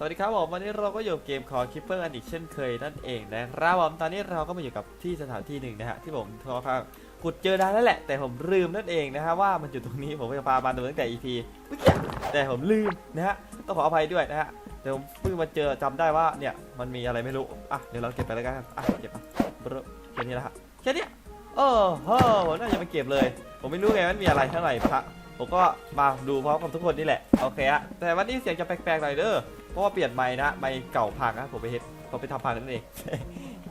สวัสดีครับผมวันนี้เราก็อยู่กับเกมคอคิปเปอร์อันอีกเช่นเคยนั่นเองนะครับผมตอนนี้เราก็มาอยู่กับที่สถานที่หนึ่งนะฮะที่ผมทอข้างขุดเจอนานแล้วแหละ แต่ผมลืมนั่นเองนะฮะว่ามันอยู่ตรงนี้ผมจะพามาดูตั้งแต่ EP เมื่อกี้แต่ผมลืมนะฮะต้องขออภัยด้วยนะฮะเดี๋ยวเพิ่งมาเจอจำได้ว่าเนี่ยมันมีอะไรไม่รู้อะเดี๋ยวเราเก็บไปแล้วกันอะเก็บไปบรแค่นี้ละฮะแค่นี้ยเออเฮ้อผมน่าจะไปเก็บเลย ผมไม่รู้ไงมันมีอะไรเท่าไหร่พระผมก็มาดูพร้อมกับทุกคนนี่แหละโอเคฮะแต่วันนี้เสียงจะแปลกๆหน่อยเด้อ ราะว่าเปลี่ยนไม้นะไม้เก่าพังนะผมไปเฮ็ดผมไปทำพังนั่นเอง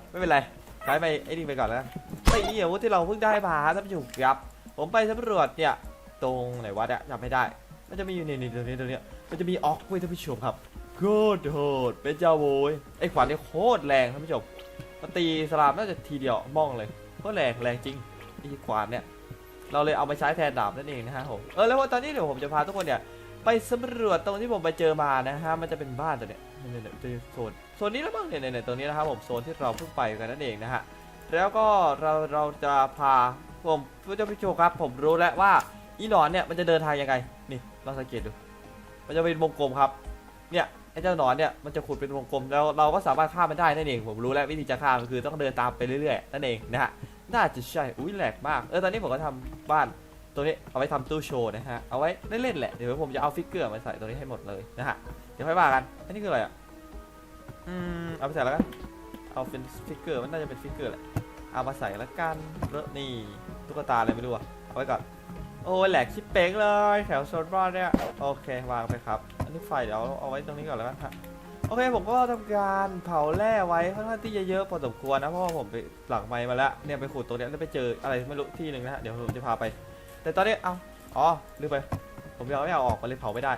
ไม่เป็นไรใช้ไม้ไอ้นี่ไปก่อนแล้วไอ้นี่อาวุธที่เราเพิ่งได้มาท่านผู้ชมครับ ผมไปสำรวจเนี่ยตรงไหนวะเนี่ยจำไม่ได้ มันจะมีอยู่ในนี่ตรงนี้ตรงนี้มันจะมีออกเว้ยท่านผู้ชมครับโคตรโหดเป็นเจ้าโวยไอ้ขวานนี่โคตรแรงท่านผู้ชมมันตีสลามน่าจะทีเดียวมองเลยโคตรแรงแรงจริงไอ้ขวานเนี่ยเราเลยเอาไปใช้แทนดาบนั่นเองนะฮะผมเออแล้วตอนนี้เดี๋ยวผมจะพาทุกคนเนี่ย ไปสำรวจตรงที่ผมไปเจอมานะฮะมันจะเป็นบ้านตัวเนี้ยเนี่ยเนี่ยเนี่ยโซนโซนนี้แล้วบ้างเนี่ยเนี่ยเนี่ยตรงนี้นะครับผมโซนที่เราเพิ่งไปกันนั่นเองนะฮะแล้วก็เราเราจะพาผมผู้เจ้าพี่โชครับ ผมรู้แล้วว่าอีหนอนเนี่ยมันจะเดินทางยังไงนี่ลองสังเกตดู มันจะเป็นวงกลมครับเนี่ยไอ้เจ้าหนอนเนี่ยมันจะขุดเป็นวงกลมแล้วเราก็สามารถฆ่ามันได้นั่นเองผมรู้แล้ววิธีจะฆ่ามันคือต้องเดินตามไปเรื่อยๆนั่นเองนะฮะน่าจะใช่อุ้ยแหลกมากเออตอนนี้ผมก็ทำบ้าน ตัวนี้เอาไว้ทำตู้โชว์นะฮะ เอาไว้เล่นๆแหละ เดี๋ยวผมจะเอาฟิกเกอร์มาใส่ตัวนี้ให้หมดเลยนะฮะ เดี๋ยวค่อยว่ากัน อันนี้คืออะไรอะ อืม เอาไปใส่แล้วกัน เอาเป็นฟิกเกอร์มันน่าจะเป็นฟิกเกอร์แหละ เอามาใส่แล้วกันเรอะนี่ตุ๊กตาอะไรไม่รู้อะ เอาไว้ก่อน โอ้ยแหลกชิปเป้งเลยแถวโซนบ้านเนี่ย โอเควางไปครับ อันนี้ไฟเดี๋ยวเอาไว้ตรงนี้ก่อนแล้วกันฮะโอเคผมก็ทำการเผาแร่ไว้ค่อนข้างที่จะเยอะพอสมควรนะเพราะว่าผมไปหลังไม้มาแล้วเนี่ยไปขุดตรงนี้แล้วไปเจออะไรไม่รู้ที่หนึ่งนะฮะเดี๋ยวผมจะพาไป แต่ตอนนี้เอาอ๋อลืมไป ผมยังไม่เอาออกมาเลยเผาไม่ได้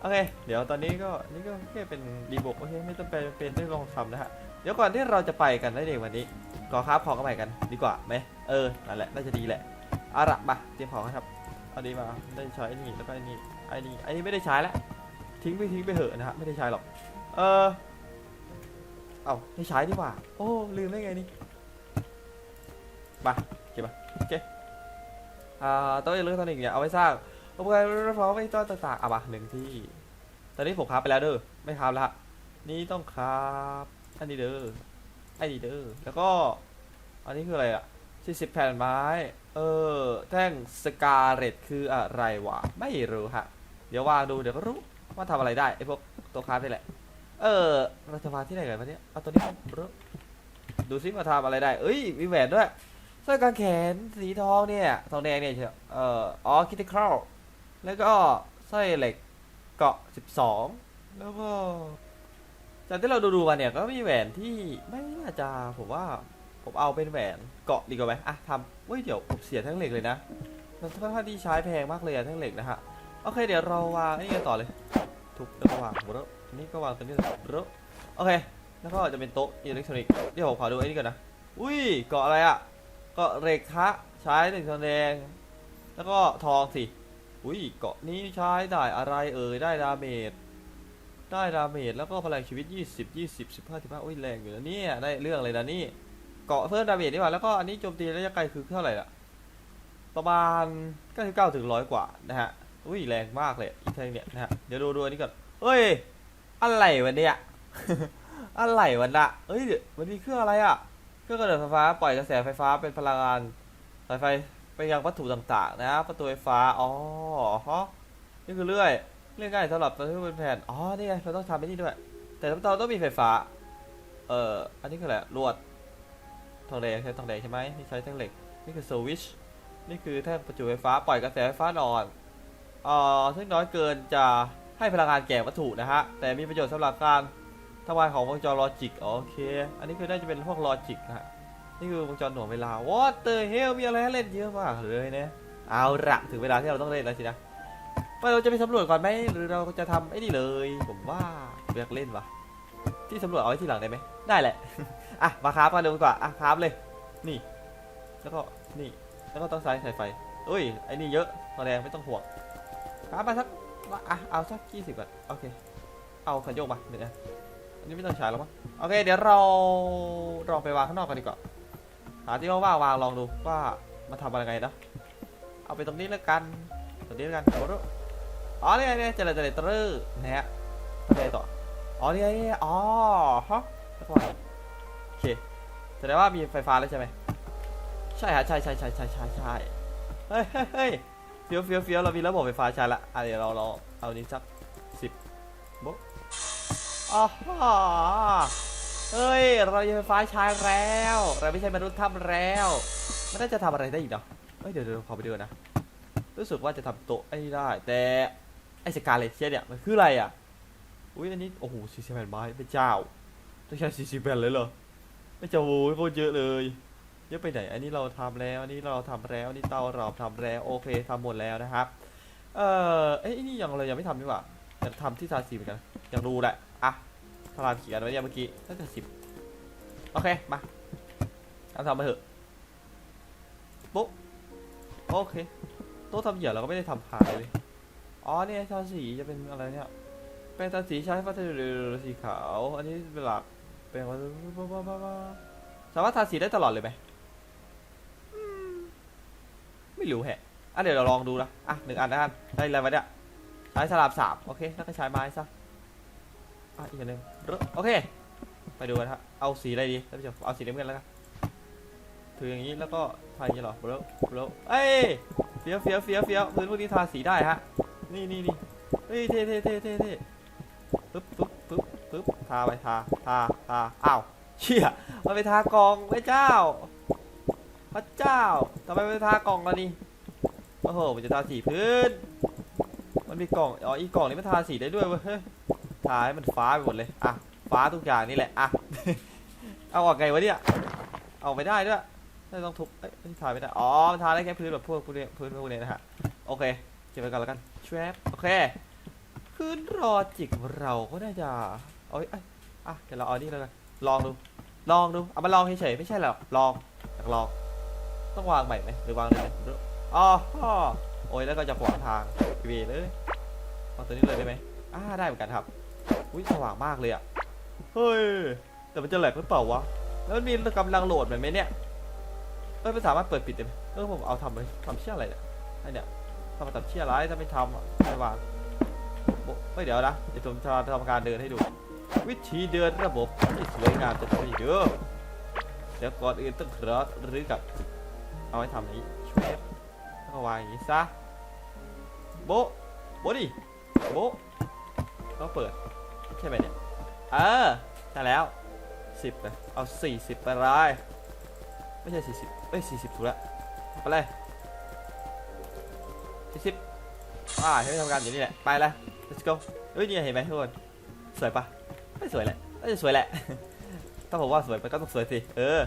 โอเค เดี๋ยวตอนนี้ก็นี่ก็แค่เป็นดีบุกโอเคไม่ต้องเป็นเป็นได้ลองทำนะฮะเดี๋ยวก่อนที่เราจะไปกันนั่นเองวันนี้ก็คราบขอกันใหม่กันดีกว่าไหมเออนั่นแหละน่าจะดีแหละอาละมาเตรียมของกันครับเอาดีมาได้ใช้ไอ้นี่แล้วก็ไอ้นี่ไอ้นี่ไอ้นี่ไม่ได้ใช้แล้วทิ้งไปทิ้งไปเหอะนะฮะไม่ได้ใช้หรอกเออเอาไม่ใช้ดีกว่า โอ้ลืมได้ไงนี่มาเก็บมาโอเคอ่า โต๊ะอิเล็กทรอนิกส์เนี่ยเอาไว้สร้างอุปกรณ์รถไฟฟ้าไว้ต้อนต่างๆอะมาหนึ่งที่ ตอนนี้ผมคราฟไปแล้วเด้อไม่คราฟแล้วฮะนี่ต้องคราฟอันนี้เด้อไอ้นี่เด้อแล้วก็ อันนี้คืออะไรอะ40แผ่นไม้ เออ แท่งสกาเลตคืออะไรวะ ไม่รู้ฮะ เดี๋ยววางดูเดี๋ยวก็รู้ว่าทำอะไรได้ไอ้พวกตัวคราฟนี่แหละ เออราจะมาที่ไหนกันวะเนี่ยเอาตัวนี้มาดูดูซิมาทำอะไรได้ เอ้ย มีแหวนด้วย สร้อยกางแขนสีทองเนี่ยทองแดงเนี่ยเอ่ออ๋อคิติคอลแล้วก็สร้อยเหล็กเกาะ12แล้วก็จากที่เราดูดูๆมาเนี่ยก็มีแหวนที่ไม่น่าจะผมว่าผมเอาเป็นแหวนเกาะดีกว่าไหมอะทำเฮ้ยเดี๋ยวผมเสียแท่งเหล็กเลยนะมันค่อนข้างที่ใช้แพงมากเลยอะแท่งเหล็กนะฮะโอเคเดี๋ยวเราวางไอ้นี่กันต่อเลย ทุบแล้วก็วางหมดแล้วอันนี้ก็วางตัวนี้รถโอเค แล้วก็จะเป็นโต๊ะอิเล็กทรอนิกส์เดี๋ยวผมขอดูไอ้นี่ก่อนนะ อุ้ยเกาะอะไรอะ กาะเหล็กฮะใช้หนึ่งทองแดง แล้วก็ทองสิ อุ้ยเกาะนี้ใช้ได้อะไรเอ่ยได้ดาเมจได้ดาเมจแล้วก็พลังชีวิต 20 20 15 15อุ้ยแรงอยู่นะเนี่ยได้เรื่องเลยนะนี่เกาะเพิ่มดาเมจนี่หว่าแล้วก็อันนี้โจมตีระยะไกลคือเท่าไหร่ละประมาณ 99ถึง100 กว่านะฮะอุ้ยแรงมากเลยอีกทีเนี่ยนะฮะเดี๋ยวดูดูอันนี้ก่อนเฮ้ยอะไรวะเนี่ยอะไรวะน่ะเอ้ยวมันมีเครื่องอะไรอะ รื่องกระโดดไฟฟ้าปล่อยกระแสไฟฟ้าเป็นพลังงานสายไฟไปยังวัตถุต่างๆ นะประตูไฟฟ้าอ๋อฮะนี่คือเลื่อยเลื่อยง่ายสำหรับตอนที่เป็นแผ่นอ๋อนี่ไงเราต้องทำไอ้นี่ด้วย แต่เราต้องมีไฟฟ้า เอ่ออันนี้คืออะไรลวดทองแดงใช้ทองแดงใช่ไหมนี่ใช้แท่งเหล็กนี่คือสวิชนี่คือแท่งประจุไฟฟ้าปล่อยกระแสไฟฟ้าอ่อนเอ่อซึ่งน้อยเกินจะให้พลังงานแก่วัตถุนะฮะแต่มีประโยชน์สำหรับการ ทำงานของวงจรลอจิกโอเค อันนี้คือน่าจะเป็นพวกลอจิกนะฮะนี่คือวงจรหน่วงเวลา What the hell มีอะไรให้เล่นเยอะมากเลยเนี่ยเอาละถึงเวลาที่เราต้องเล่นแล้วสินะว่าเราจะไปสำรวจก่อนไหมหรือเราจะทำไอ้นี่เลย ผมว่าอยากเล่นวะที่สำรวจเอาไว้ที่หลังได้ไหมได้แหละอะมาคราฟกันเลยดีกว่าอะคราฟเลย นี่ แล้วก็นี่แล้วก็ต้องใช้สายไฟเอ้ยไอ้นี่เยอะตอนแรงไม่ต้องห่วงคราฟมาสักอะเอาสักยี่สิบก่อนโอเค เอาขันโยกมาหนึ่งอัน อันนี้ไม่ต้องใช้แล้วมั้งโอเค เดี๋ยวเราลองไปวางข้างนอกกันดีกว่า หาที่ว่างๆวางลองดูว่ามาทำอะไรไงนะเอาไปตรงนี้แล้วกันตรงนี้แล้วกันโอ้โหอ๋อนี่ไงนี่เจริญเจริญตรึนะฮะทำอะไรต่ออ๋อนี่ไงนี่ไงอ๋อฮะแล้วก็โอเคแสดงว่ามีไฟฟ้าแล้วใช่ไหมใช่ฮะใช่ใช่ใช่ใช่ใช่ใช่เฮ้ยเฮ้ยเฮ้ยเฟี้ยวเฟี้ยวเฟี้ยวเรามีระบบไฟฟ้าใช้ละอะเดี๋ยวเราเราเอานี้สัก อ๋อเฮ้ย เรามีไฟฟ้าใช้แล้ว เราไม่ใช่มนุษย์ทำแล้ว มันน่าจะทำอะไรได้อีกเนาะเฮ้ย เดี๋ยวเดี๋ยวขอไปดูนะ รู้สึกว่าจะทำโต๊ะไอ้ได้ แต่ไอ้สกาเลเชียเนี่ย มันคืออะไรอะ อุ้ยอันนี้ โอ้โหสี่สิบแผ่นไม้เป็นเจ้า ต้องใช้สี่สิบแผ่นเลยเหรอ ไม่จะโว้ยโคตรเยอะเลย เยอะไปไหน อันนี้เราทำแล้ว อันนี้เราทำแล้ว อันนี้เตาเราทำแล้ว โอเคทำหมดแล้วนะครับ เอ่อเอ้นี่ยังเรายังไม่ทำดีกว่า แต่ทำที่ทาสีเหมือนกันอยังรู้แหละอะทาราเขียนไว้เนี่ยเมื่อกี้น่าจะสิบโอเค มาเอาทำมาเถอะปุ๊บโอเคโต๊ะทำเหยื่อเราก็ไม่ได้ทำขายเลยอ๋อเนี่ยทาสีจะเป็นอะไรเนี่ยเป็นทาสีใช้ฟัสดุสีขาว อันนี้เป็นหลักเป็นว่าสามารถทาสีได้ตลอดเลยไหมไม่รู้แฮะอะเดี๋ยวเราลองดูนะอะหนึ่งอันนะกันได้อะไรมาเนี่ย ใช้สลับสามโอเคแล้วก็ใช้ไม้ซะอะอีกอันหนึ่งโอเค ไปดูกันฮะเอาสีอะไรดีท่านผู้ชมเอาสีน้ำเงินแล้วกันถืออย่างนี้แล้วก็ทาอย่างนี้หรอเบลเบลเอ้ยเฟี้ยวเฟี้ยวเฟี้ยวเฟี้ยวพื้นพวกนี้ทาสีได้ฮะนี่นี่นี่เฮ้ยเท่เท่เท่เท่เท่ปึ๊บปึ๊บปึ๊บปึ๊บทาไปทาทาทาอ้าวเชี่ยมันไปทากองพระเจ้า พระเจ้าทำไมไม่ไปทากองกันนี่โอ้โหมันจะทาสีพื้น มีกล่อง อ๋อ อีกล่องนี้มันทาสีได้ด้วยเว้ยทาให้มันฟ้าไปหมดเลย อะ ฟ้าทุกอย่างนี่แหละ อะ เอาออกไงวะเนี่ย เอาไม่ได้ด้วยไม่ต้องทุบเอ้ยไม่ทาไม่ได้ อ๋อ มันทาได้แค่พื้นแบบพวกพวกนี้พื้นพวกนี้นะฮะ โอเค เก็บไว้ก่อนแล้วกันแชวบโอเคพื้นรอจิกเราก็น่าจะเอาไว้เอ้ยอะ เดี๋ยวเราเอานี่แล้วกัน ลองดู ลองดู เอามาลองเฉยๆ ไม่ใช่หรอก ลองอยากลอง ต้องวางใหม่ไหมหรือวางเลยไหมอ๋อ โอ้ยแล้วก็จะขวางทางเวเลยเอาตัวนี้เลยได้ไหมอ่าได้เหมือนกันครับอุ้ยสว่างมากเลยอะเฮ้ยแต่มันจะแหลกหรือเปล่าวะแล้วมันมีกำลังโหลดไหมเนี่ยเออมันสามารถเปิดปิดได้ไหมเออผมเอาทำไปทำเชี่ยอะไรเนี่ยไอเนี่ยทำมาตัดเชี่ยร้ายถ้าไม่ทำอะไม่วางเฮ้ยเดี๋ยวนะเดี๋ยวผมจะทำการเดินให้ดู วิธีเดินระบบที่สวยงามจะทำให้เด้อเดี๋ยวก่อนอื่นต้องครอสหรือกับ เอาไว้ทำนี้ช่วยแล้วก็วางอย่างนี้ซะ โบะโบะดิโบ๊ะต้องเปิด ใช่ไหมเนี่ย เออใช่แล้วสิบเลยเอาสี่สิบไปเลยไม่ใช่สี่สิบเอ้ยสี่สิบถูกแล้วไปเลยสี่สิบอ่าให้ไปทำการอยู่นี่แหละ ไปลย let's go เฮ้ยนี่เห็นไหมทุกคน สวยปะไม่สวยแหละไม่สวยแหละ ถ้าผมว่าสวยมันก็ต้องสวยสิ เออ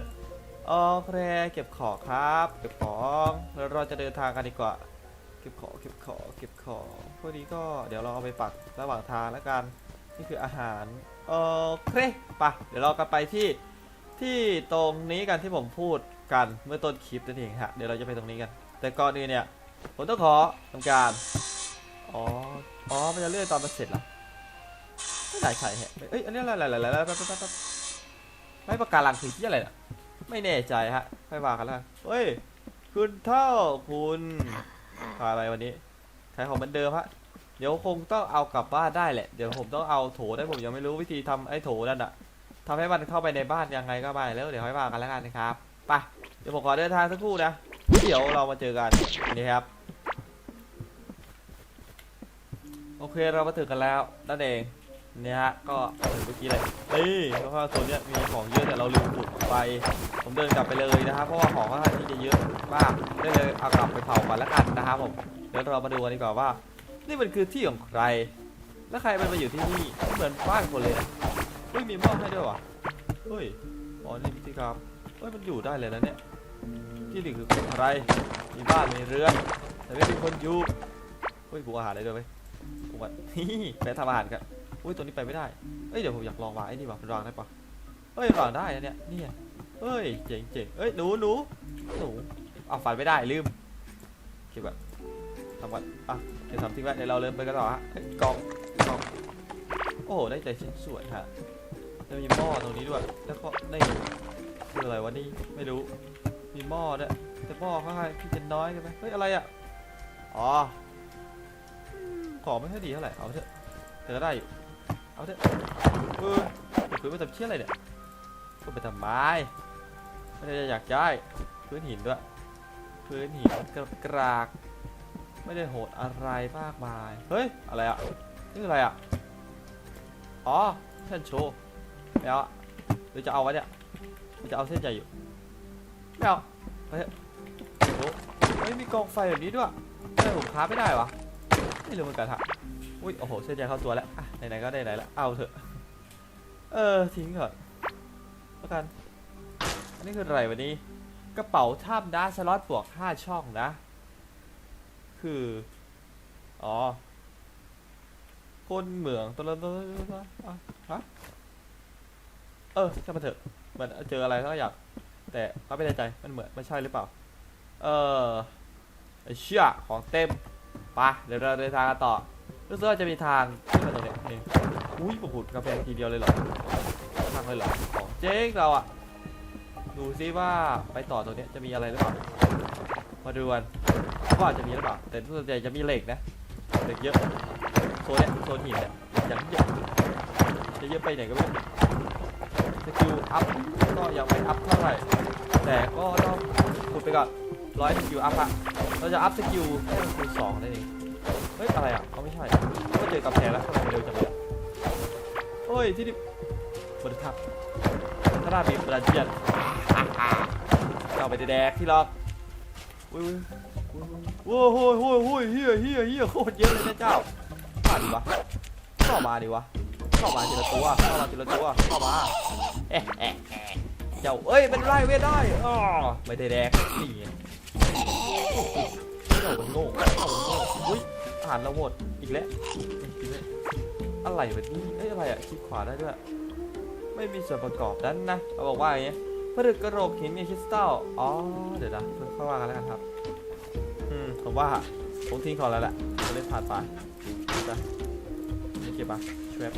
โอเคเก็บของครับ เก็บของ แล้วเราจะเดินทางกันดีกว่า เก็บของเก็บของเก็บของพวกนี้ก็เดี๋ยวเราเอาไปปักระหว่างทางแล้วกัน นี่คืออาหารโอเคไปะเดี๋ยวเรากันไปที่ที่ตรงนี้กันที่ผมพูดกันเมื่อต้นคลิปนั่นเองฮะเดี๋ยวเราจะไปตรงนี้กัน แต่ก่อนอื่นเนี่ยผมต้องขอทำการอ๋ออ๋อมันจะเลื่อนตอนมันเสร็จหรอไม่ได้ใช่แฮะเอ้ยอันนี้อะไรอะไรอะไรอะไรแป๊บแไม่ประกาศหลังคือที่อะไรนะไม่แน่ใจฮะค่อยว่ากันแล้วเฮ้ยคุณเท่าคุณ ขายอะไรวันนี้ขายของเหมือนเดิมฮะเดี๋ยวคงต้องเอากลับบ้านได้แหละ เดี๋ยวผมต้องเอาโถได้ผมยังไม่รู้วิธีทำไอ้โถนั่นอะทำให้มันเข้าไปในบ้านยังไงก็ไปแล้วเดี๋ยวค่อยว่ากันแล้วกันนะครับไปเดี๋ยวผมขอเดินทางสักครู่นะเดี๋ยวเรามาเจอกันนี่ครับ โอเคเรามาถึงกันแล้วนั่นเอง เนี่ยฮะก็ถึงเมื่อกี้เลยนี่เพราะว่าโซนเนี้ยมีของเยอะแต่เราลืมขุดไป ผมเดินกลับไปเลยนะครับเพราะว่าของค่อนข้างที่จะเยอะมากได้เลยเอากลับไปเผาก่อนแล้วกันนะครับผมเดี๋ยวเรามาดูกันดีกว่าว่า นี่มันคือที่ของใคร แล้วใครมันมาอยู่ที่นี่เหมือนบ้านคนเลยนะเฮ้ยมีหม้อให้ด้วยวะเฮ้ยอ๋อนี่พิธีกรรมเฮ้ยมันอยู่ได้เลยนะเนี่ยที่นี่คือของใครมีบ้านมีเรือนแต่ไม่มีคนอยู่เฮ้ยปลูกอาหารได้ด้วยไหมปลูกอะไปทำอาหารกัน อุ้ยตัวนี้ไปไม่ได้เอ้ยเดี๋ยวผมอยากลองวางไอ้นี่ว่ะมันวางได้ปะเฮ้ยวางได้นะเนี่ยนี่เฮ้ยเจ๋งเจ๋งเอ้ยหนูหนูหนูเอาฝันไม่ได้ลืมเก็บแบบทำวันอะเดี๋ยวทำทิ้งไว้เดี๋ยวเราเริ่มไปกันต่อฮะเกล่องกล่องโอ้โหได้ใจชิ้นส่วนฮะจะมีหม้อตรงนี้ด้วยแล้วก็ได้คืออะไรวะนี่ไม่รู้มีหม้อด้วยแต่พ่อเขาให้พี่จะน้อยกันไหมเฮ้ยอะไรอะอ๋อของไม่ค่อยดีเท่าไหร่เอาเถอะเธอได้อยู่ เอาเถอะเออพื้นไปทำเชี่ยอะไรเนี่ยก็ไปทำไม้ไม่ได้อยากย้ายพื้นหินด้วย พื้นหินกระกราก ไม่ได้โหดอะไรมากมาย เฮ้ย อะไรอะ นี่อะไรอะ อ๋อเส้นโชว์ไม่เอาอะหรือจะเอาไว้เนี่ย มันจะเอาเส้นใหญ่อยู่ ไม่เอาเถอะโอ้ยมีกองไฟแบบนี้ด้วยทำไมผมค้าไม่ได้วะ ไม่รู้เหมือนกันฮะ อุ้ยโอ้โหเส้นใหญ่เข้าตัวแล้วอะไหนๆก็ได้ไหนแล้วเอาเถอะ เออทิ้งเถอะแล้วกัน อันนี้คืออะไรวันนี้ กระเป๋าถ้ำนะสล็อตบวกห้าช่องนะ คือ อ๋อ คนเหมืองตัวละตัวละตัวละอะฮะเออช่างมันเถอะเหมือนเจออะไรสักอยางแต่ก็ไม่แน่ใจ มันเหมือนมันใช่หรือเปล่า เออเชี่ยของเต็ม ไป เดี๋ยวเราเดินทางกันต่อ รู้สึกว่าจะมีทางขึ้นมาตรงเนี้ยนี่อุ้ยผมหุดกาแฟทีเดียวเลยเหรอทางเลยเหรอของเจ๊งเราอะดูซิว่าไปต่อตรงเนี้ยจะมีอะไรหรือเปล่ามาดูกันว่าจะมีหรือเปล่าแต่ส่วนใหญ่จะมีเหล็กนะเหล็กเยอะโซนเนี้ยโซนหินเนี่ยอย่างเยอะจะเยอะไปไหนก็ไม่รู้สกิลอัพก็ยังไม่อัพเท่าไหร่แต่ก็ต้องขุดไปก่อนร้อยสกิลอัพอะเราจะอัพสกิลให้มันคูณสองนั่นเอง ฮ้ยอะไรอะเขาไม่ใช่ก็เจอกำแพงแล้วทำไมมันเร็วจังเลยอะโอ้ยที่นี่บนทับถ้าหน้าบีบระเจียนเอาไปแดกที่ล็อกอุ้ยโอ้ยโอ้ยโอ้ยโอ้ยเฮียเฮียเฮียโคตรเยอะเลยนะเจ้ามาดิวะเข้ามาดิวะเข้ามาทีละตัวเข้ามาทีละตัวเข้ามาเอ๊ะเอ๊ะเอ๊ะเจ้าเอ้ยเป็นไรเว้ยได้อ๋อไม่ได้แดกนี่ไงเจ้ามันโง่เจ้ามันโง่อุ้ย อาหารเราหมดอีกแล้วอีกแล้วอะไรแบบนี้เอ้ยอะไรอะคลิกขวาได้ด้วย ไม่มีส่วนประกอบนั้นนะเราบอกว่าอย่างเงี้ยผลึกกระโหลกหินมีคริสตัลอ๋อเดี๋ยวนะเพิ่งเข้าว่ากันแล้วกันครับ อืมผมว่าผมทิ้งของแล้วแหละจะเล่นผ่านไปจะนี่เก็บปะช่วย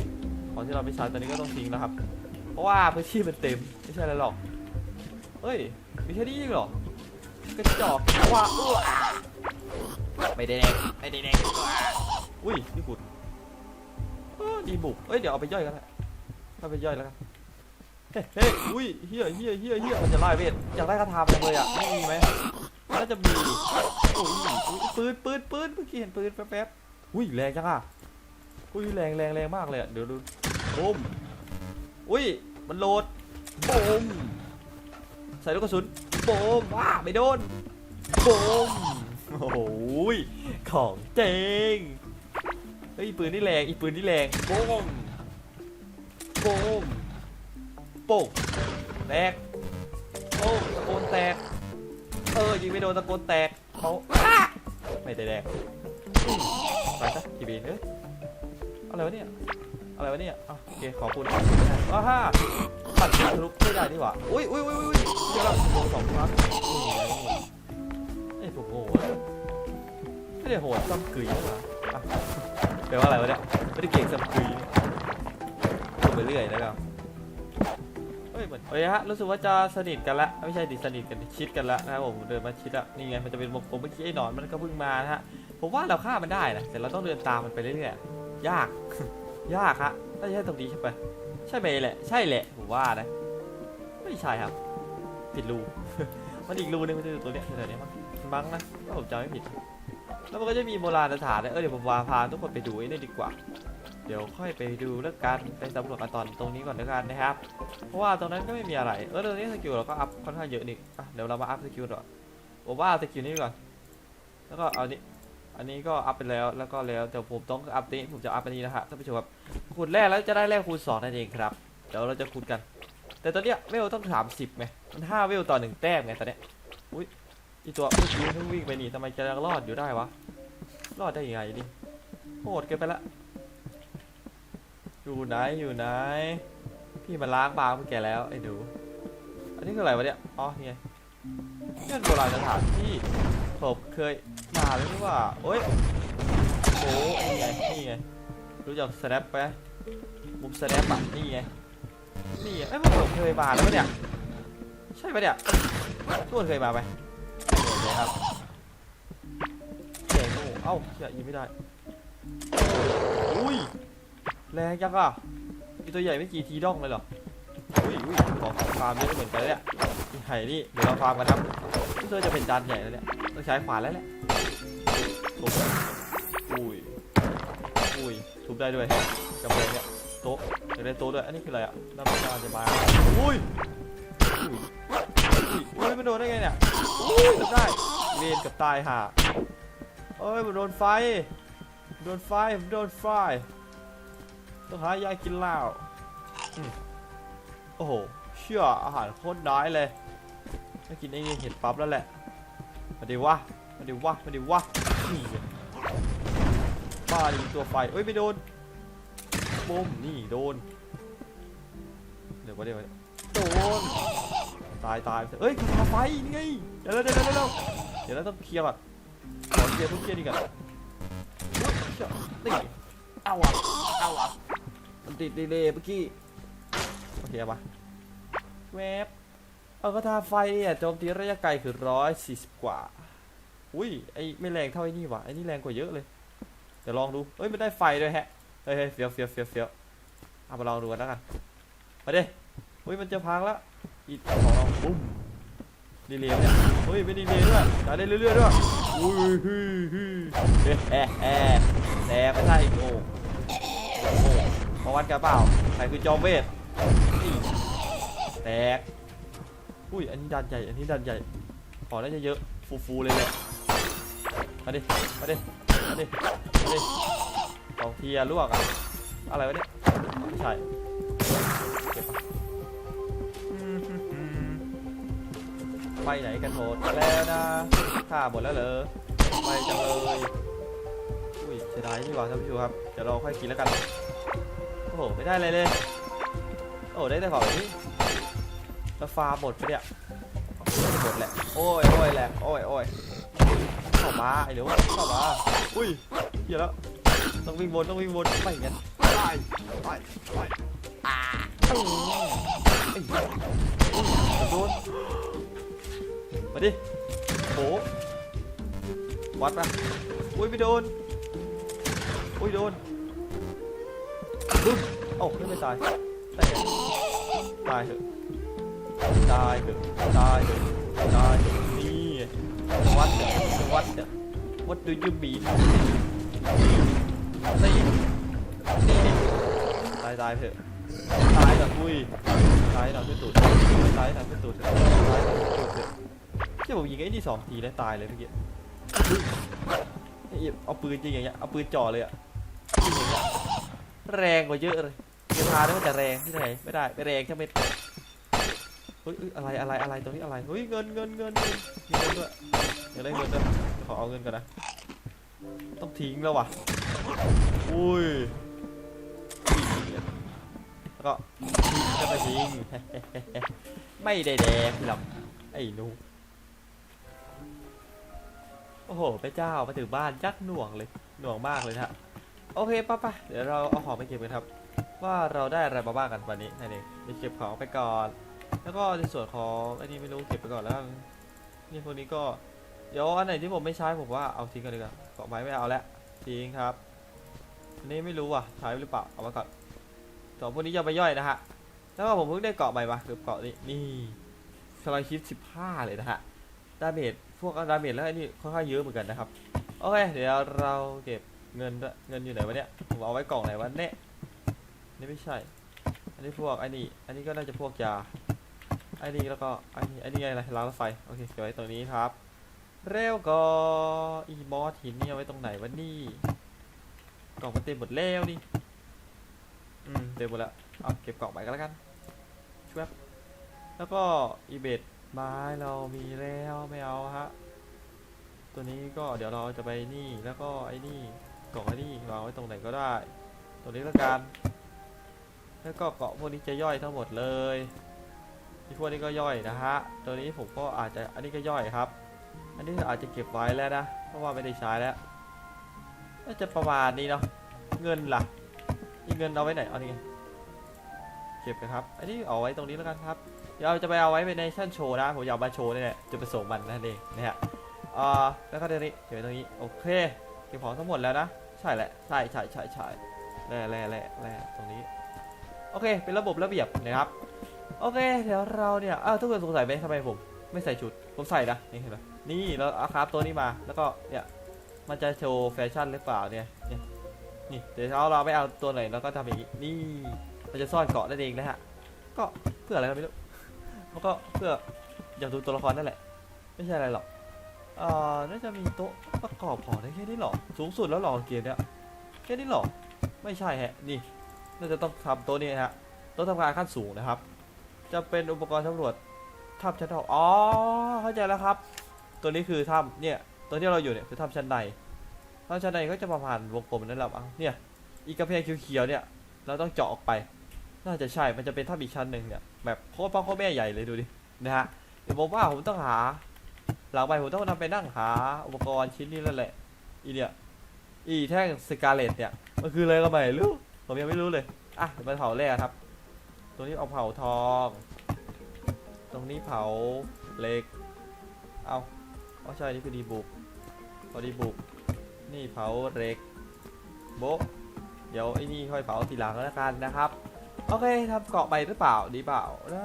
ของที่เราไม่ใช้ตอนนี้ก็ต้องทิ้งแล้วครับ เพราะว่าพื้นที่มันเต็มไม่ใช่อะไรหรอกเฮ้ยมีแค่นี้เองหรอกระจอกว่าอ้ว ไม่ได้แดงไม่ได้แดงอุ้ยนี่ขุดเออดีบุกเอ้ยเดี๋ยวเอาไปย่อยกันละเอาไปย่อยแล้วกันเฮ้ยเฮ้ยอุ้ยเฮียเฮียเฮียเฮียมันจะไล่เวทอยากได้คาถาจังเลยอะไม่มีไหมน่าจะมีอุ้ยอุ้ยปืนปืนปืนเมื่อกี้เห็นปืนแป๊บๆอุ้ยแรงจังอะอุ้ยแรงแรงแรงมากเลยอะเดี๋ยวดูบุ้มอุ้ยมันโหลดบุ้มใส่ลูกกระสุนบุ้มว้าไม่โดนบุ้ม โอ้โหยของเจ๋งเฮ้ยปืนนี่แรงอีปืนนี่แรงโป้งโป้งโป้งแตกโป้ตะโกนแตกเออยิงไม่โดนตะโกนแตกเขาไม่ได้แดงไปซะกีบีนเอ้ยอะไรวะเนี่ยอะไรวะเนี่ยอะโอเคขอบคุณอ้าฮ่าปัดทะลุไม่ได้นี่หว่าอุ้ยอุ้ยอุ้ยอุ้ยเดี๋ยวเราโดนสองครั้ง นี่ไงไอ้โง่อะไม่ได้โหดซ้ำกึยนะอะแปลว่าอะไรวะเนี่ยไม่ได้เก่งซ้ำกึยพูดไปเรื่อยนะครับเฮ้ยเหมือนเฮ้ยฮะรู้สึกว่าจะสนิทกันละไม่ใช่ดิสนิทกันชิดกันละนะครับผมเดินมาชิดละนี่ไงมันจะเป็นวงกลมเมื่อกี้ไอ้หนอนมันก็เพิ่งมานะฮะผมว่าเราฆ่ามันได้นะแต่เราต้องเดินตามมันไปเรื่อยๆยาก ยากฮะน่ใช่ตรงนี้ใช่ไหมใช่ไหมแหละ ใช่แหละผมว่านะ ไม่ใช่ครับผิดรูมันอีกรูนึงมันจะอยู่ตรงเนี้ยแถวเนี้ยมั้ง มั้งนะถ้าผมจำไม่ผิด แล้วมันก็จะมีโบราณสถานด้วยเออเดี๋ยวผมวาพาทุกคนไปดูไอ้นี่ดีกว่า เดี๋ยวค่อยไปดูแล้วกันไปสำรวจกันตอนตรงนี้ก่อนแล้วกันนะครับ เพราะว่าตรงนั้นก็ไม่มีอะไร เออตรงนี้สกิลเราก็อัพค่อนข้างเยอะนี่อะเดี๋ยวเรามาอัพสกิลก่อนผมว่าสกิลนี้ก่อน แล้วก็เอานี้อันนี้ก็อัพไปแล้วแล้วก็แล้วแต่ผมต้องอัพนี้ผมจะอัพอันนี้นะฮะท่านผู้ชมครับคูณแรกแล้วจะได้แรกคูณสองนั่นเองครับเดี๋ยวเราจะคูณกัน แต่ตอนเนี้ยเวลต้องสามสิบไงมันห้าเวลต่อหนึ่งแต้มไงตอนเนี้ยอุ้ย อีตัวเมื่อกี้เพิ่งวิ่งไปนี่ทำไมจะยังรอดอยู่ได้วะ รอดได้ยังไงนี่โหดเกินไปละ อยู่ไหนอยู่ไหน พี่มาล้างบางเพื่อแกแล้วไอ้ดู อันนี้คืออะไรวะเนี่ย อ๋อนี่ไงนี่มันโบราณสถานที่ผมเคยมาแล้วว่าโอ้ยโอ้นี่ไงนี่ไง รู้จักสแนปไหมมุมสแนปอะนี่ไง นี่ไอ้พวกผมเคยมาแล้วเนี่ย ใช่ปะเนี่ยทุกคนเคยมาไหม ครับเจ๋งโอ้เอ้าเชี่ยยิงไม่ได้ อุ้ย แรงจังอะมีตัวใหญ่ไม่กี่ทีดองเลยเหรอ อุ้ยอุ้ยของฟาร์มเยอะเหมือนกันเลยเนี่ยนี่ไห่นี่ เดี๋ยวเราฟาร์มกันครับเพื่อจะเป็นจานใหญ่แล้วเนี่ยต้องใช้ขวานแล้วแหละทุบอุ้ย อุ้ย ทุบได้ด้วยกำแพงเนี่ย โต๊ะอยากได้โต๊ะด้วย อันนี้คืออะไรอะน้ำมันจะมาอุ้ย อุ้ยอุ้มันโดนได้ไงเนี่ยได้เวนกับตายห่าเอ้ยมันโดนไฟ โดนไฟผมโดนไฟต้องหายากินเหล้าอืมโอ้โห เชื่ออาหารโคตรน้อยเลยถ้ากินไอ้นี่เห็ดปั๊บแล้วแหละ มาดิวะ มาดิวะ มาดิวะนี่บ้าดิตัวไฟเอ้ยไม่โดนปุ้มนี่โดน เดี๋ยววะเดี๋ยวโดน ตายตายเอ้ยกระทาไฟนี่ไงเดี๋ยวเดี๋ยวเดี๋ยวเดี๋ยวเดี๋ยวเราต้องเคลียร์ก่อนขอเคลียร์ทุกเคลียร์นี่ก่อนอุ๊ยเชี่ยนี่เอาอะเอาอะมันติดดีเลยเมื่อกี้โอเคปะแวบเอากระทาไฟเนี่ยโจมตีระยะไกลคือร้อยสี่สิบกว่าอุ้ยไอไม่แรงเท่าไอ้นี่ว่ะไอ้นี่แรงกว่าเยอะเลยเดี๋ยวลองดูเอ้ยมันได้ไฟด้วยแฮะเฮ้ยเฮ้ยเฟี้ยวเฟี้ยวเฟี้ยวเฟี้ยวเอามาลองดูกันแล้วกันมาดิอุ้ยมันจะพังแล้ว อีกของเราปุ้มดีเลยเนี่ยเฮ้ยไม่ดีเลยด้วยจ่ายได้เรื่อยๆด้วยอุ้ยฮึฮึ่ยเฮ้แอะแอะแตกไม่ใช่โง่โง่มาวัดกันเปล่าใครคือจอมเวทแตกอุ้ยอันนี้ดันใหญ่อันนี้ดันใหญ่ขอได้เยอะๆฟูๆเลยแหละมาดิมาดิมาดิมาดิสองทีอะลวกอะอะไรวะเนี่ยไม่ใช่ ไปไหนกันหมดแล้วนะฆ่าหมดแล้วเหรอไปจังเลยอุ้ยเสียดายนี่หว่าท่านผู้ชมครับเดี๋ยวเราค่อยกินแล้วกันโอ้โหไม่ได้เลยเลยโอ้ได้แต่ของนี้แล้วฟาหมดไปเนี่ยหมดแหละโอ้ยโอ้ยแหละโอ้ยโอ้ยเข้ามาไอ้เหลวเข้ามาอุ้ยเหี้ยแล้วต้องวิ่งวนต้องวิ่งวนไม่งั้นตายตายตายอื้อไอ้เหี้ยอุ้ยโดน มาดิโหวัดนะอุ้ยไม่โดน อุ้ยโดนดึงเอ้าไม่ตายตายตายเถอะตายเถอะตายเถอะตายเถอะนี่วัดเถอะวัดเถอะ What do you mean นี่นี่ตายตายเถอะตายเถอะอุ้ยตายหน่อยขึ้นตูดตายหน่อยขึ้นตูดเถอะตายหน่อยขึ้นตูดเถอะ ที่ผมยิงไอ้นี่สองทีแล้วตายเลยเมื่อกี้เอาปืนจริงอย่างเงี้ยเอาปืนจ่อเลยอะแรงกว่าเยอะเลยเกมพาได้ว่แรงที่ไหนไม่ได้ไม่แรงแค่เม็ดเฮ้ยอะไรอะไรอะไรตรงนี้อะไรเฮ้ยเงินเงินเงินเงินมีเงินด้วยอยากได้เงินด้วยขอเอาเงินก่อนนะต้องทิ้งแล้วว่ะอุ้ยแล้วก็ทิ้งก็ไปทิ้งไม่ได้แดงหรอกไอ้หนู โอ้โหพระเจ้ามาถึงบ้านยักหน่วงเลยหน่วงมากเลยนะฮะโอเคป่ะปะเดี๋ยวเราเอาของไปเก็บกันครับ ว่าเราได้อะไรมาบ้างกันวันนี้นั่นเองไปเก็บของไปก่อน แล้วก็ในส่วนของอันนี้ไม่รู้เก็บไปก่อนแล้วนนี่พวกนี้ก็เดี๋ยวอันไหนที่ผมไม่ใช้ผมว่าเอาทิ้งกันดีกว่าเกาะไม้ไม่เอาแล้วทิ้งครับอันนี้ไม่รู้ว่ะใช้หรือเปล่าเอามาก่อนสองพวกนี้จะเอไปย่อยนะฮะแล้วก็ผมเพิ่งได้เกาะใหม่มาคือเกาะนี้นี่สไลด์คิดสิบห้าเลยนะฮะดาเมจ พวกดาเมจแล้วอันนี้ค่อนข้างเยอะเหมือนกันนะครับ โอเค เดี๋ยวเราเก็บเงินด้วยเงินอยู่ไหนวะเนี่ย ผมเอาไว้กล่องไหนวะเนี่ยนี่ไม่ใช่ อันนี้พวกไอ้นี่ อันนี้ก็น่าจะพวกยา ไอ้นี่แล้วก็ไอ้นี่ไอ้นี่ไงอะไรรางรถไฟ โอเคเก็บไว้ตรงนี้ครับ เร็วก็อีมอสหินนี่เอาไว้ตรงไหนวะนี่ กล่องมันเต็มหมดแล้วนี่ อืมเต็มหมดแล้วเอาเก็บกล่องไปก็แล้วกันช่วยแล้วก็อีเบด ไม้เรามีแล้วไม่เอาฮะ ตัวนี้ก็เดี๋ยวเราจะไปนี่แล้วก็ไอ้นี่กล่องไอ้นี่วางไว้ตรงไหนก็ได้ ตัวนี้ละกัน แล้วก็เกาะพวกนี้จะย่อยทั้งหมดเลยที่พวกนี้ก็ย่อยนะฮะ ตัวนี้ผมก็อาจจะอันนี้ก็ย่อยครับ อันนี้อาจจะเก็บไว้แล้วนะ เพราะว่าไม่ได้ใช้แล้วน่าจะประมาณนี้เนาะ เงินล่ะมีเงินเอาไว้ไหน เอานี่เก็บนะครับ อันนี้เอาไว้ตรงนี้แล้วกันครับ เดี๋ยวเราจะไปเอาไว้เป็นในชั่นโชว์นะ ผมอยากมาโชว์นี่แหละจะไปส่งมันนั่นเองนะฮะอ่าแล้วก็เดี๋ยวนี้เก็บไว้ตรงนี้โอเคเก็บของทั้งหมดแล้วนะ ใช่แหละใช่ใช่ใช่ใช่แร่แร่แร่แร่ตรงนี้โอเค เป็นระบบระเบียบนะครับโอเค เดี๋ยวเราเนี่ยอ้าวทุกคนสงสัยไหมทำไมผมไม่ใส่ชุดผมใส่นะนี่เห็นไหมนี่เราเอาคราฟตัวนี้มาแล้วก็เนี่ยมันจะโชว์แฟชั่นหรือเปล่าเนี่ยเนี่ยนี่เดี๋ยวเราเราไม่เอาตัวไหนเราก็ทำอย่างนี้นี่มันจะซ่อนเกาะนั่นเองนะฮะก็เพื่ออะไรก็ไม่รู้ มันก็เพื่ออยากดูตัวละครนั่นแหละ ไม่ใช่อะไรหรอกเอ่อน่าจะมีโต๊ะประกอบของได้แค่นี้หรอสูงสุดแล้วหรอเกียร์เนี่ยแค่นี้หรอไม่ใช่ฮะนี่น่าจะต้องทำโต๊ะนี้ฮะโต๊ะทำงานขั้นสูงนะครับ จะเป็นอุปกรณ์สำรวจถ้ำชั้นนอกอ๋อเข้าใจแล้วครับ ตัวนี้คือถ้ำเนี่ยตัวที่เราอยู่เนี่ยคือถ้ำชั้นในถ้ำชั้นในก็จะประมาณวงกลมนั่นแหละเนี่ยอีกกระเพงเขียวๆเนี่ยเราต้องเจาะออกไป น่าจะใช่ มันจะเป็นถ้ำอีกชั้นหนึ่งเนี่ยแบบโคตรพ่อโคตรแม่ใหญ่เลยดูดิ นะฮะเดี๋ยวผมว่าผมต้องหา หลังไปผมต้องนำไปนั่งหาอุปกรณ์ชิ้นนี้แล้วแหละ อีเนี่ย อีแท่งสกาเลตเนี่ย มันคืออะไรก็ไม่รู้ ผมยังไม่รู้เลย อะเดี๋ยวมาเผาแร่ครับ ตรงนี้เอาเผาทอง ตรงนี้เผาเหล็ก เอาเอาใช่ นี่คือดีบุกพอดีบุก นี่เผาเหล็ก โบเดี๋ยวไอ้นี่ค่อยเผาทีหลังแล้วกันนะครับ โอเคทำเกาะไปหรือเปล่าดีเปล่านะ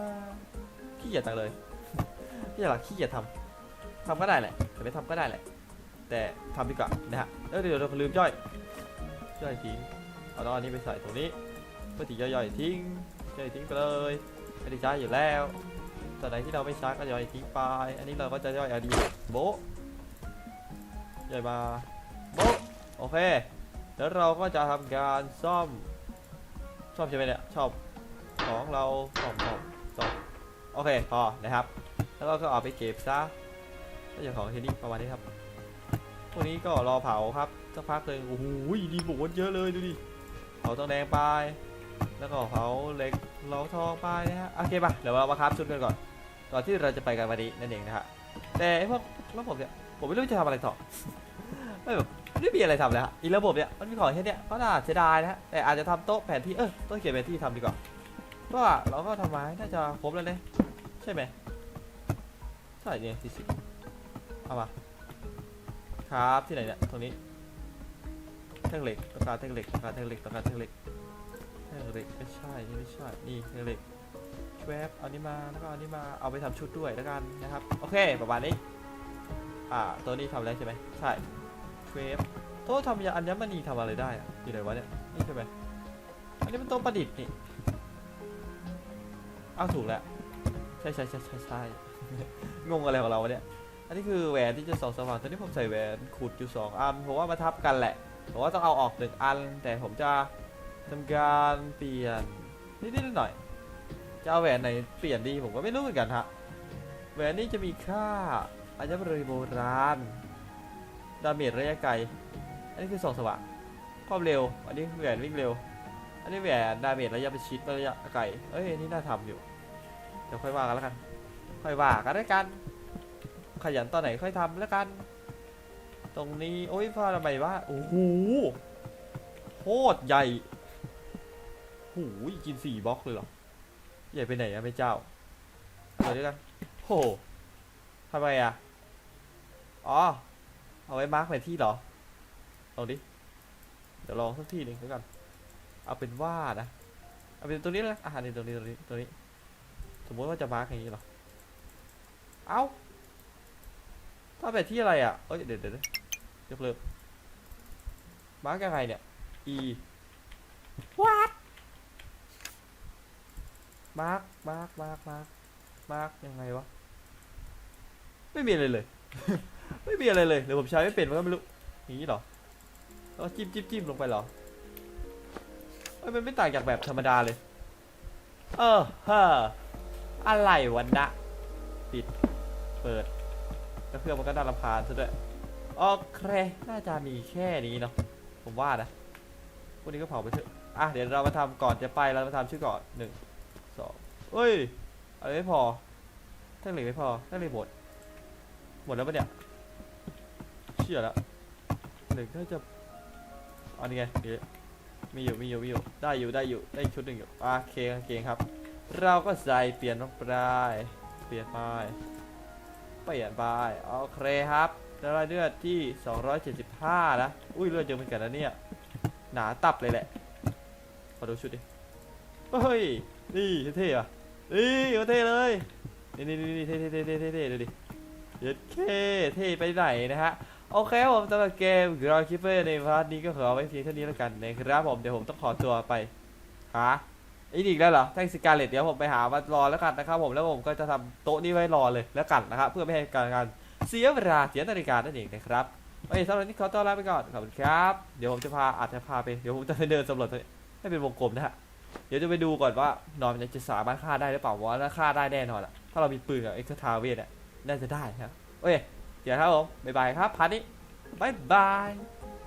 ขี้เกียจจังเลยพี่หลักขี้เกียจทำทำก็ได้แหละแต่ไม่ทำก็ได้แหละ แต่ทำดีกว่านะฮะแล้วเดี๋ยวเราลืมย่อยย่อยทิ้งเอาตอนนี้ไปใส่ตรงนี้เพื่อที่ย่อยๆทิ้งย่อยทิ้งไปเลยไม่ได้ใช้อยู่แล้วตอนไหนที่เราไม่ใช้ก็ย่อยทิ้งไป อันนี้เราก็จะย่อยอดีโบย่อยมาโบโอเคแล้วเราก็จะทำการซ่อม ซ่อมใช่ไหมเนี่ยชอบของเราซ่อมซ่อมซ่อมโอเคพอนะครับ แล้วก็เอาไปเก็บซะก็อย่างของเทนนี่ประมาณนี้ครับพวกนี้ก็รอเผาครับสักพักหนึ่งโอ้โหดีบุกเยอะเลยดูดิเผาทองแดงไป แล้วก็เผาเหล็กเหลาทองไปนะฮะโอเคป่ะเดี๋ยวเรามาครับชุดกันก่อนก่อนที่เราจะไปกันวันนี้นั่นเองนะฮะแต่พวกระบบเนี่ยผมไม่รู้จะทำอะไรต่อไม่แบบ ไม่มีอะไรทำเลยฮะอีระบบเนี่ยมันมีของแค่เนี้ยก็น่าเสียดายนะฮะแต่อาจจะทำโต๊ะแผนที่เออโต๊ะเขียนแผนที่ทำดีกว่าเพราะว่าเราก็ทำไมาน่าจะครบแล้วเนี่ยใช่ไหมใช่เนี่ยสี่สิบเอามาครับที่ไหนเนี่ยตรงนี้แท่งเหล็กต้องการแท่งเหล็กต้องการแท่งเหล็กต้องการแท่งเหล็กแท่งเหล็กไม่ใช่นี่ไม่ใช่นี่แท่งเหล็กแวบเอานี้มาแล้วก็เอานี้มาเอาไปทำชุดด้วยแล้วกันนะครับโอเคประมาณนี้อ่าตัวนี้ทำแล้วใช่ไหมใช่ เวฟโต๊ะทำยาอัญมณีทำอะไรได้อะอยู่ไหนวะเนี่ย นี่ใช่ไหมอันนี้มันต๊ะประดิษฐ์นี่ เอาถูกแล้ว ใช่ใช่ใช่ใช่ใช่งงอะไรของเราวะเนี่ยอันนี้คือแหวนที่จะส่องสว่างตอนนี้ผมใส่แหวนขุดอยู่สองอันผมว่ามาทับกันแหละผมว่าต้องเอาออกหนึ่งอัน แต่ผมจะทำการเปลี่ยนนิดๆหน่อยจะเอาแหวนไหนเปลี่ยนดีผมก็ไม่รู้เหมือนกันฮะแหวนนี้จะมีค่าอัญมณีโบราณ ดาเมจระยะไกล อันนี้คือสองสว่างความเร็ว อันนี้แหวนวิ่งเร็ว อันนี้แหวนดาเมจระยะประชิดระยะไกล เอ้ยนี่น่าทำอยู่ เดี๋ยวค่อยว่ากันแล้วกัน ค่อยว่ากันแล้วกัน ขยันตอนไหนค่อยทำแล้วกัน ตรงนี้ โอ้ยฟ้าทำไมวะโอ้โหโคตรใหญ่หูยกินสี่บล็อกเลยเหรอ ใหญ่ไปไหนอะไม่เจ้าเดี๋ยวด้วยกันโหทำไมอะอ๋อ เอาไว้มาร์กแผนที่เหรอลองดิ เดี๋ยวลองสักที่หนึ่งแล้วกัน เอาเป็นว่านะ เอาเป็นตัวนี้เลยอะนี่ตรงนี้ตรงนี้ตรงนี้ สมมติว่าจะมาร์กอย่างนี้เหรอ เอ้า ถ้าแบบที่อะไรอะ เอ้ยเดี๋ยวเดี๋ยวเดี๋ยวเลิกมาร์กยังไงเนี่ย e what มาร์กมาร์กมาร์กมาร์กมาร์กยังไงวะ ไม่มีอะไรเลย ไม่มีอะไรเลยหรือผมใช้ไม่เป็นมันก็ไม่รู้อย่างนี้หรอแล้วจิ้มจิ้มจิ้มลงไปหรอเอ้ยมันไม่ต่างจากแบบธรรมดาเลย เออเฮ้ออะไรวันนะปิด เปิดแล้วเครื่องมันก็น่ารำคาญซะด้วยโอเคน่าจะมีแค่นี้เนาะผมว่านะพวกนี้ก็เผาไปเถอะอะเดี๋ยวเรามาทำก่อนจะไปเรามาทำชื่อก่อนหนึ่งสองเอ้ยอะไรไม่พอแท่งเหล็กไม่พอแท่งเหล็กหมดหมดแล้วปะเนี่ย ชื่อแล้วเหล็กน่าจะอันนี้ไงเดี๋ยวมีอยู่มีอยู่มีอยู่ได้อยู่ได้อยู่ได้ชุดหนึ่งอยู่โอเคโอเคครับ เราก็ใส่เปลี่ยนลงไปเปลี่ยนไปเปลี่ยนไปโอเคครับแล้วเลือดที่ 275 นะ อุ้ยเลือดเยอะเหมือนกันนะเนี่ย หนาตับเลยแหละ ขอดูชุดดิ เฮ้ย นี่เท่อะนี่เท่เลย นี่นี่นี่เท่เท่เท่เท่เท่เท่ดูดิ เย็ดเคเท่ไปไหนนะฮะ โอเคครับผมสำหรับเกมกราคิปเปอร์ในพาร์ทนี้ก็ขอไว้เพียงเท่านี้แล้วกันนะครับผมเดี๋ยวผมต้องขอตัวไปหาอ้นี่อีกแล้วเหรอแท่งสกาเลตเดี๋ยวผมไปหามารอแล้วกันนะครับผมแล้วผมก็จะทำโต๊ะนี้ไว้รอเลยแล้วกันนะครับเพื่อไม่ให้การงานเสียเวลาเสียนาฬิกานั่นเองนะครับโอเคสำหรับนี้ขอตัวลาไปก่อนขอบคุณครับ เดี๋ยวผมจะพาอาจจะพาไปเดี๋ยวผมจะไปเดินสำรวจให้เป็นวงกลมนะฮะเดี๋ยวจะไปดูก่อนว่านอนจะสามารถฆ่าได้หรือเปล่าว่าถ้าฆ่าได้แน่นอนอะถ้าเรามีปืนกับเอ็กซ์ทาเวทอะน่าจะได้ครับโอเค เดี๋ยวครับผมบ๊ายบายครับพาร์ทนี้บ๊ายบาย